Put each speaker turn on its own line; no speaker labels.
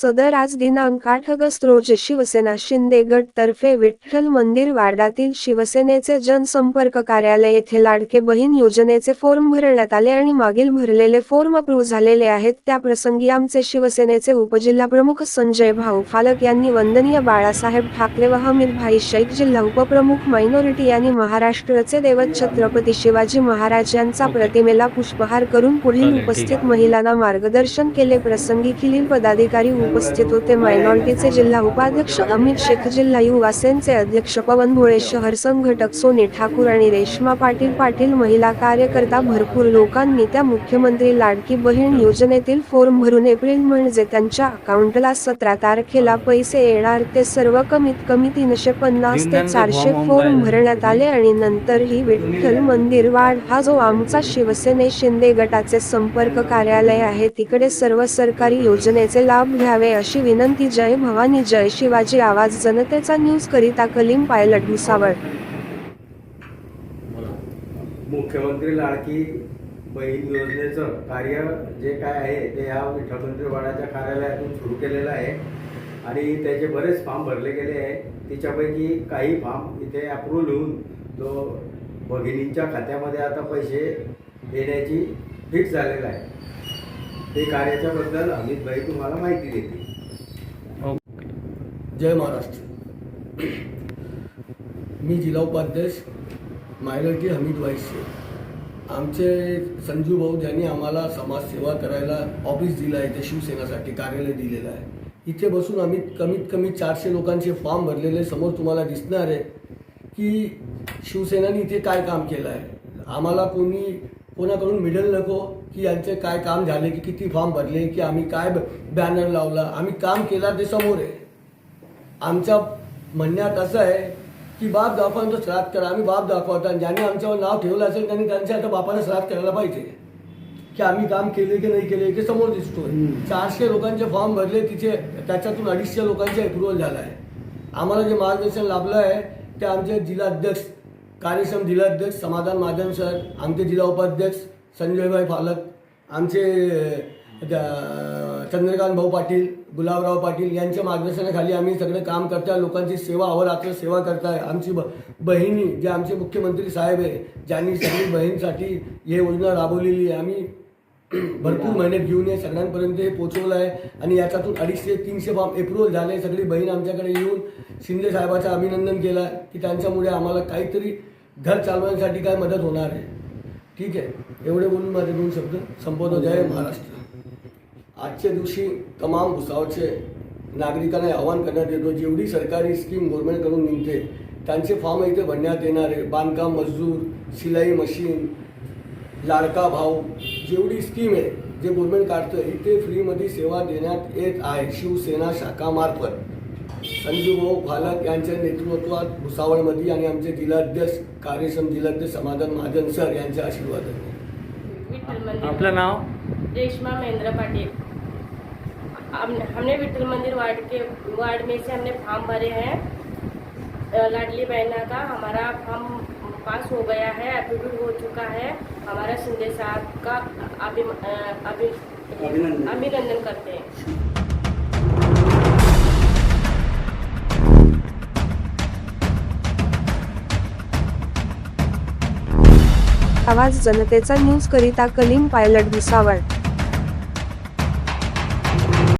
सदर आज दिनांक आठ ऑगस्ट रोजी शिवसेना शिंदे गट तर्फे विठ्ठल मंदिर वार्डातील शिवसेनेचे जनसंपर्क कार्यालय येथे लाडके बहीण योजनेचे फॉर्म भरण्यात आले आणि मागील भरलेले फॉर्म अप्रूव्ह झालेले आहेत. त्या प्रसंगी आमचे शिवसेनेचे उपजिल्हा प्रमुख संजय भाऊ फालक यांनी वंदनीय बाळासाहेब ठाकरे व हमीद भाई शेख जिल्हा उपप्रमुख मायनॉरिटी यांनी महाराष्ट्राचे दैवत छत्रपती शिवाजी महाराज यांचा प्रतिमेला पुष्पहार करून पुढील उपस्थित महिलांना मार्गदर्शन केले. प्रसंगी खिलील पदाधिकारी उपस्थित होते. मायनॉरिटीचे जिल्हा उपाध्यक्ष अमित शेख जिल्हा युवा सेनचे अध्यक्ष पवन भोळे शहर संघटक सोनी ठाकूर आणि रेश्मा पाटील पाटील महिला कार्यकर्ता भरपूर लोकांनी त्या मुख्यमंत्री लाडकी बहीण योजनेतील फॉर्म भरून एप्रिल म्हणजे त्यांच्या अकाउंटला सतरा तारखेला पैसे येणार. ते सर्व कमीत कमी तीनशे पन्नास ते चारशे फॉर्म भरण्यात आले आणि नंतर ही विठ्ठल मंदिर वाढ. हा जो आमचा शिवसेने शिंदे गटाचे संपर्क कार्यालय आहे तिकडे सर्व सरकारी योजनेचे लाभ घ्यावे. अशी विनंती जय भवानी जय शिवाजी आवाज जनतेचा न्यूज करिता कलीम पायलट भुसावळ.
मुख्यमंत्री लाडकी बहीण योजनेचं कार्य जे काय आहे ते या विठ्ठलमंत्री वाड्याच्या कार्यालयातून सुरू केलेलं आहे. आणि त्याचे बरेच फॉर्म भरले गेले आहे. तिच्यापैकी काही फॉर्म इथे अप्रूव्ह होऊन जो भगिनींच्या खात्यामध्ये आता पैसे देण्याची फिक्स झालेलं आहे. ते कार्याच्याबद्दल अमितभाई तुम्हाला माहिती देतील.
जय महाराष्ट्र. मी जिल्हा उपाध्यक्ष मायनॉरिटी हमीद वाईशे आमचे संजू भाऊ ज्यांनी आम्हाला समाजसेवा करायला ऑफिस दिलं आहे ते शिवसेनासाठी कार्यालय दिलेलं आहे. इथे बसून आम्ही कमीत कमी चारशे लोकांचे फॉर्म भरलेले समोर तुम्हाला दिसणार आहे की शिवसेनाने इथे काय काम केलं आहे. आम्हाला कोणी कोणाकडून मिडल नको की यांचे काय काम झाले की किती फॉर्म भरले की आम्ही काय बॅनर लावला आम्ही काम केला ते समोर आहे. आमच्या म्हणण्यात असं आहे की बाप दाखवांचं श्राद्ध करा आम्ही बाप दाखवता आणि ज्यांनी आमच्यावर नाव ठेवलं असेल त्यांनी त्यांच्या आता बापाला श्राद्ध करायला पाहिजे. की आम्ही काम केले की नाही केले ते समोर दिसतोय. चारशे लोकांचे फॉर्म भरले तिचे त्याच्यातून अडीचशे लोकांचे अप्रुव्हल झाला आहे आम्हाला जे मार्गदर्शन लाभलं आहे ते आमचे जिल्हाध्यक्ष कार्यक्षम जिल्हाध्यक्ष समाधान महाजन सर आमचे जिल्हा उपाध्यक्ष संजयभाई फालक आमचे चंद्रकांत भाऊ पाटील गुलाबराव पाटील यांच्या मार्गदर्शनाखाली आम्ही सगळं काम करताय. लोकांची सेवा अवरात्र सेवा करताय. आमची ब बहिणी जे आमचे मुख्यमंत्री साहेब आहे ज्यांनी सगळी बहीणसाठी हे योजना राबवलेली आहे. आम्ही भरपूर मेहनत घेऊन हे सगळ्यांपर्यंत हे पोहोचवलं आहे आणि याच्यातून अडीचशे तीनशे फॉर्म अप्रुव्हल झाले सगळी बहीण आमच्याकडे येऊन शिंदे साहेबाचं अभिनंदन केलं की त्यांच्यामुळे आम्हाला काहीतरी घर चालवण्यासाठी काय मदत होणार आहे. ठीक आहे एवढे बोलून माझे दोन शब्द संपवतो. जय महाराष्ट्र. आजच्या दिवशी तमाम भुसावळचे नागरिकांना आवाहन करण्यात येतो जेवढी सरकारी स्कीम गव्हर्नमेंटकडून निघते त्यांचे फॉर्म इथे भरण्यात येणार आहे. बांधकाम मजदूर शिलाई मशीन लाडका भाऊ जेवढी स्कीम आहे जे गव्हर्नमेंट काढतं इथे फ्रीमध्ये सेवा देण्यात येत आहे शिवसेना शाखामार्फत संजू भाऊ फालक यांच्या नेतृत्वात भुसावळमध्ये आणि आमचे जिल्हाध्यक्ष कार्यक्षम जिल्हाध्यक्ष समाधान महाजन सर यांच्या आशीर्वादाने.
विठ्ठल मंदिर
आपलं नाव?
रेशमा महेंद्र पाटिल. हम- हमने विठ्ठल मंदिर वार्ड के वार्ड में से हमने फॉर्म भरे हैं लाडली बहना का हमारा फॉर्म पास हो गया है अप्रूव हो चुका है। हमारा शिंदे साहब का अभि अ, अभि अभिनंदन। करते हैं।
आवाज जनतेचा न्यूज करिता कलीम पायलट भुसावळ।